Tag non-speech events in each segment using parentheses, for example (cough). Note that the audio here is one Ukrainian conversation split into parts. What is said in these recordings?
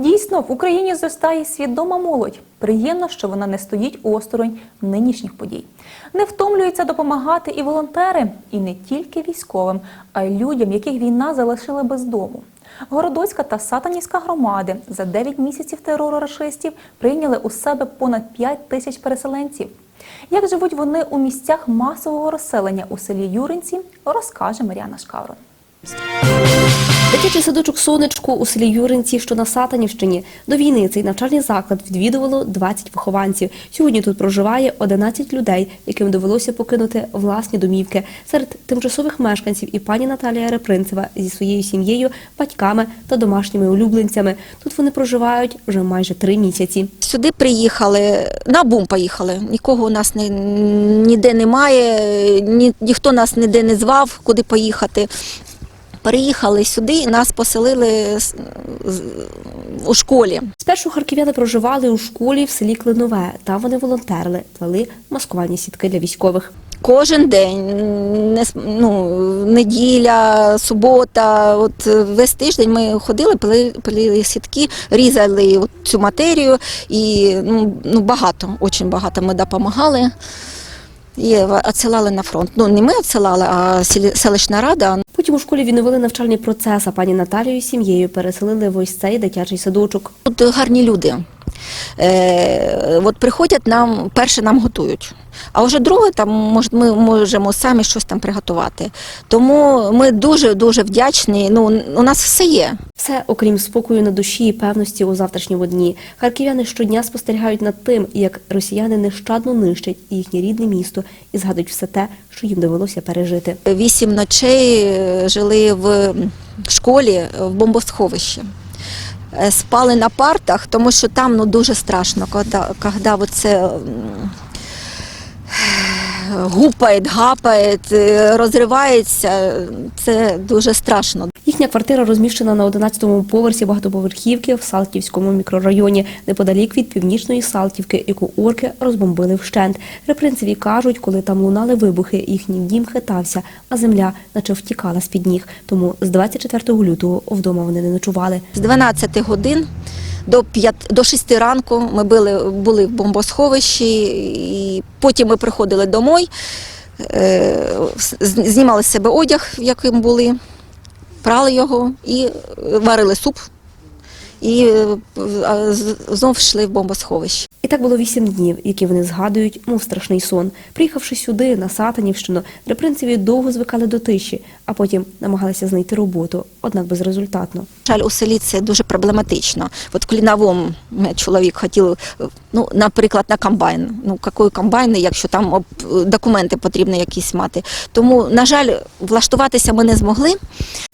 Дійсно, в Україні зростає свідома молодь. Приємно, що вона не стоїть осторонь нинішніх подій. Не втомлюються допомагати і волонтери, і не тільки військовим, а й людям, яких війна залишила без дому. Городоцька та Сатанівська громади за 9 місяців терору рашистів прийняли у себе понад 5 тисяч переселенців. Як живуть вони у місцях масового розселення у селі Юринці, розкаже Мар'яна Шкаврон. Дитячий садочок Сонечко у селі Юринці, що на Сатанівщині. До війни цей навчальний заклад відвідувало 20 вихованців. Сьогодні тут проживає 11 людей, яким довелося покинути власні домівки. Серед тимчасових мешканців і пані Наталія Репринцева зі своєю сім'єю, батьками та домашніми улюбленцями. Тут вони проживають вже майже три місяці. Сюди приїхали, на бум поїхали. Нікого у нас ні, ніде немає, ні, ніхто нас ніде не звав, куди поїхати. Переїхали сюди і нас поселили у школі. Спершу харків'яни проживали у школі в селі Клинове. Там вони волонтерили, плели маскувальні сітки для військових. Кожен день, не, ну, неділя, субота, от весь тиждень ми ходили, плели, плели сітки, різали от цю матерію і ну, ну, багато, дуже багато ми допомагали. І відсилали на фронт. Ну, не ми відсилали, а селищна рада. Потім у школі відновили навчальний процес, а пані Наталію з сім'єю переселили в ось цей дитячий садочок. Тут гарні люди. Е, от приходять нам, перше нам готують. А вже друге, там мож, ми можемо самі щось там приготувати. Тому ми дуже дуже вдячні. Ну, у нас все є. Все, окрім спокою на душі і певності у завтрашньому дні. Харків'яни щодня спостерігають над тим, як росіяни нещадно нищать їхнє рідне місто і згадують все те, що їм довелося пережити. Вісім ночей е, жили в школі в бомбосховищі. Е, Спали на партах, тому що там ну, дуже страшно, коли, оце гупає, гапає, е, розривається. Це дуже страшно. Їхня квартира розміщена на 11-му поверсі багатоповерхівки в Салтівському мікрорайоні, неподалік від північної Салтівки, яку орки розбомбили вщент. Репринцеві кажуть, коли там лунали вибухи, їхній дім хитався, а земля наче втікала з-під ніг. Тому з 24 лютого вдома вони не ночували. З 12 годин до 5, до 6 ранку ми були, були в бомбосховищі, і потім ми приходили домой, е, знімали з себе одяг, яким були, прали його і варили суп. І е, знов йшли в бомбосховище. І так було вісім днів, які вони згадують, мов страшний сон. Приїхавши сюди, на Сатанівщину, репринцеві довго звикали до тиші, а потім намагалися знайти роботу, однак безрезультатно. На жаль, у селі це дуже проблематично. От в Кліновому мене чоловік хотів, ну, наприклад, на комбайн. Ну, який комбайн, якщо там документи потрібно якісь мати. Тому, на жаль, влаштуватися ми не змогли.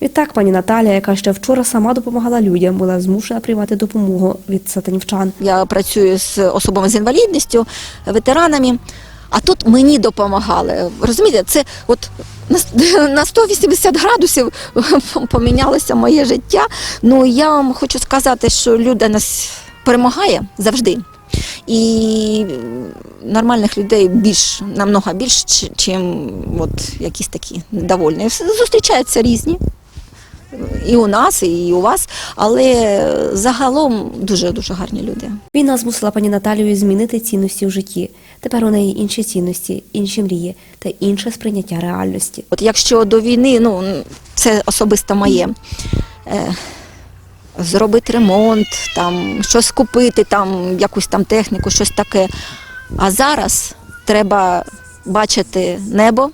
Відтак пані Наталія, яка ще вчора сама допомагала людям, була змушена приймати допомогу від сатанівчан. Я працюю з особами з інвалідністю, ветеранами. А тут мені допомагали. Розумієте, це от на 180 (laughs) градусів (laughs) помінялося моє життя. Ну я вам хочу сказати, що людина нас перемагає завжди. І нормальних людей більш намного більш, чим от якісь такі недовольні. Зустрічаються різні. І у нас, і у вас, але загалом дуже дуже гарні люди. Війна змусила пані Наталію змінити цінності в житті. Тепер у неї інші цінності, інші мрії та інше сприйняття реальності. От якщо до війни, ну це особисто моє. Е, зробити ремонт, там щось купити, там якусь там техніку, щось таке. А зараз треба бачити небо,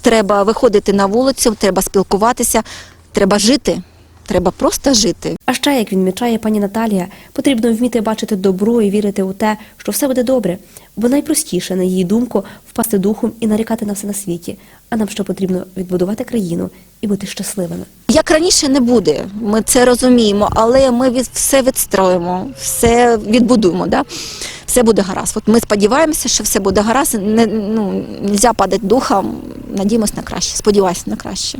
треба виходити на вулицю, треба спілкуватися, треба жити, треба просто жити. А ще, як відмічає пані Наталія, потрібно вміти бачити добро і вірити у те, що все буде добре. Бо найпростіше, на її думку, впасти духом і нарікати на все на світі. А нам ще потрібно відбудувати країну і бути щасливими. Як раніше не буде, ми це розуміємо, але ми від, все відстроїмо, все відбудуємо. Да? Все буде гаразд. От ми сподіваємося, що все буде гаразд. Не, ну, нельзя падати духом, надіємось на краще, сподіваюся на краще.